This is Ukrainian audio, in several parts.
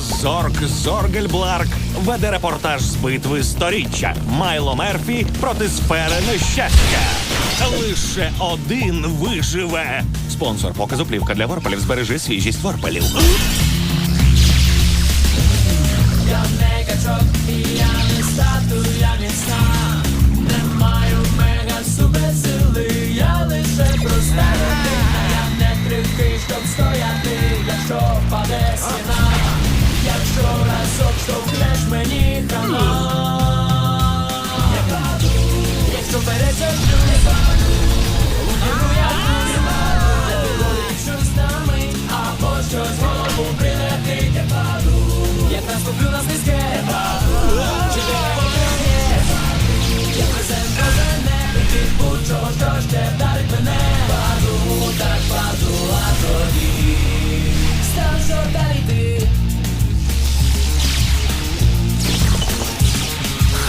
Зорк Зоргельбларк веде репортаж з битви сторіччя Майло Мерфі проти сфери нещастя. Лише один виживе. Спонсор показу плівка для ворпелів збережи свіжість Як то береться,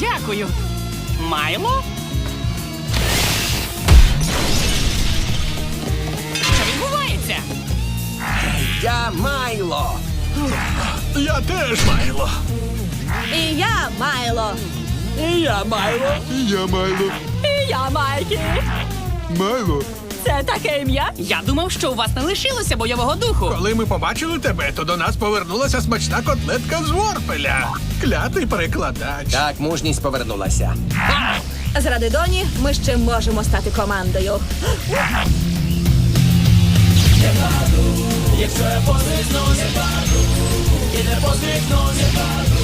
дякую. Майло? Що відбувається? Я Майло. Я теж Майло. І я Майло. І я Майло. І Я Майло. І я Майкі. Майло. Це таке ім'я? Я думав, що у вас не лишилося бойового духу. Коли ми побачили тебе, то до нас повернулася смачна котлетка з ворпеля. Клятий перекладач. Так, мужність повернулася. Заради доні ми ще можемо стати командою. Якщо я позисну, зіпаду, і не посміхну, зіпаду.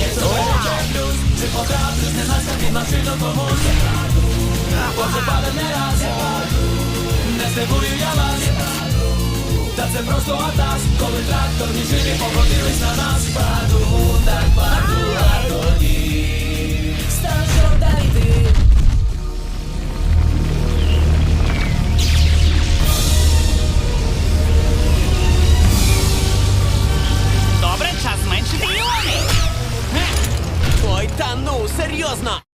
Якщо перечеплюсь, чи потраплюсь, не знаю, під машину, тому зіпаду. Позипаду не раз, зіпаду потребую я вас, та це просто атас, коли тракторні жити погодились на нас, паду, так паду, а тоді стажок дайди. Добре, час зменшити іони. Ой, та ну, серйозно.